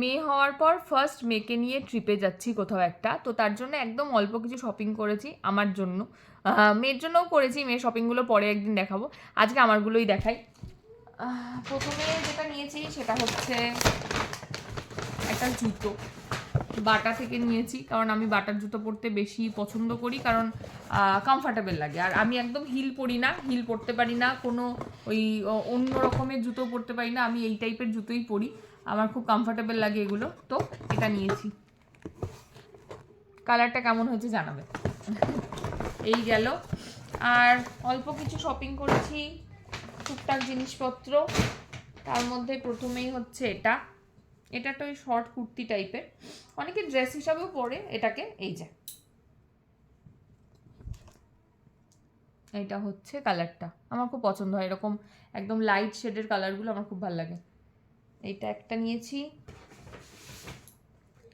মেয়ে হওয়ার পর ফার্স্ট মেয়েকে নিয়ে ট্রিপে যাচ্ছি কোথাও একটা। তো তার জন্য একদম অল্প কিছু শপিং করেছি আমার জন্য। মেয়ের জন্যও করেছি, মেয়ের শপিংগুলো পরে একদিন দেখাবো। আজকে আমারগুলোই দেখাই। প্রথমে যেটা নিয়েছি সেটা হচ্ছে একটা জুতো। বাটা থেকে নিয়েছি, কারণ আমি বাটার জুতো পরতে বেশি পছন্দ করি, কারণ কমফর্টেবল লাগে। আর আমি একদম হিল পরি না, হিল পরতে পারি না, কোনো ওই অন্য রকমের জুতো পরতে পারি না, আমি এই টাইপের জুতোই পরি। আমার খুব কমফর্টেবল লাগে এগুলো। তো, এটা নিয়েছি। কালারটা কেমন হয়েছে জানাবে। এই গেল। আর অল্প কিছু শপিং করেছি, টুকটাক জিনিসপত্র। তার মধ্যে প্রথমেই হচ্ছে এটা। এটা একটা ওই শর্ট কুর্তি টাইপের অনেকে ড্রেস হিসাবেও পরে এটাকে, এই যে। এইটা হচ্ছে কালারটা আমার খুব পছন্দ হয় এরকম একদম লাইট শেডের কালারগুলো আমার খুব ভালো লাগে। এইটা একটা নিয়েছি।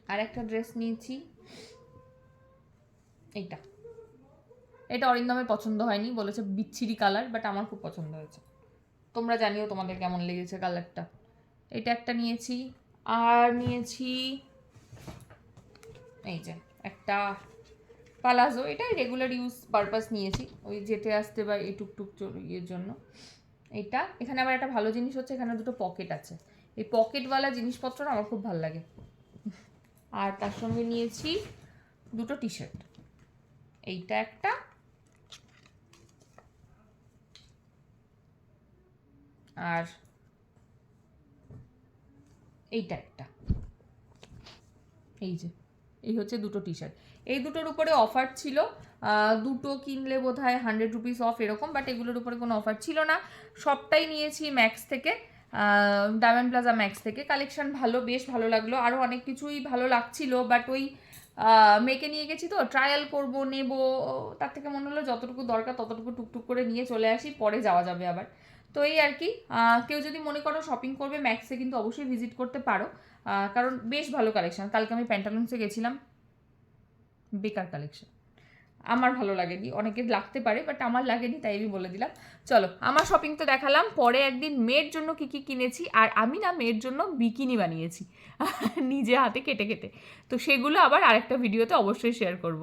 আর একটা ড্রেস নিয়েছি। এইটা। এটা অরিন্দমের পছন্দ হয়নি, বলেছে বিচ্ছিরি কালার বাট আমার খুব পছন্দ হয়েছে। তোমরা জানিও তোমাদের কেমন লেগেছে কালারটা এটা একটা নিয়েছি। আর নিয়েছি এই যে একটা পালাজো এটাই রেগুলার ইউজ পারপাস নিয়েছি, ওই যেতে আসতে বা এই টুকটুক ইয়ের জন্য। এটা, এখানে আবার একটা ভালো জিনিস হচ্ছে, এখানে দুটো পকেট আছে। এই পকেটওয়ালা জিনিসপত্র না আমার খুব ভালো লাগে। আর তার সঙ্গে নিয়েছি দুটো টি শার্ট এইটা একটা, আর এইটা একটা এই যে, এই হচ্ছে দুটো টি শার্ট এই দুটোর উপরে অফার ছিল দুটো কিনলে বোধ হয় হান্ড্রেড রুপিস অফ এরকম বাট এগুলোর উপরে কোনো অফার ছিল না। সবটাই নিয়েছি ম্যাক্স থেকে ডায়মন্ড প্লাজা ম্যাক্স থেকে। কালেকশন ভালো, বেশ ভালো লাগল। আরও অনেক কিছুই ভালো লাগছিল বাট ওই মেয়েকে নিয়ে গেছি তো ট্রায়াল করব, নেব, তার থেকে মনে হলো যতটুকু দরকার ততটুকু টুকটুক করে নিয়ে চলে আসি, পরে যাওয়া যাবে আবার। তো এই আর কি কেউ যদি মনে করো শপিং করবে ম্যাক্সে কিন্তু অবশ্যই ভিজিট করতে পারো। কারণ বেশ ভালো কালেকশন কালকে আমি প্যান্টালুন্সে গেছিলাম। বেকার কালেকশন আমার ভালো লাগেনি। অনেকের লাগতে পারে বাট আমার লাগেনি, তাই আমি বলে দিলাম। চলো, আমার শপিং তো দেখালাম। পরে একদিন মেয়ের জন্য কি কি কিনেছি, আর আমি না মেয়ের জন্য বিকিনি বানিয়েছি। নিজে হাতে কেটে কেটে। তো সেগুলো আবার আরেকটা ভিডিওতে অবশ্যই শেয়ার করব।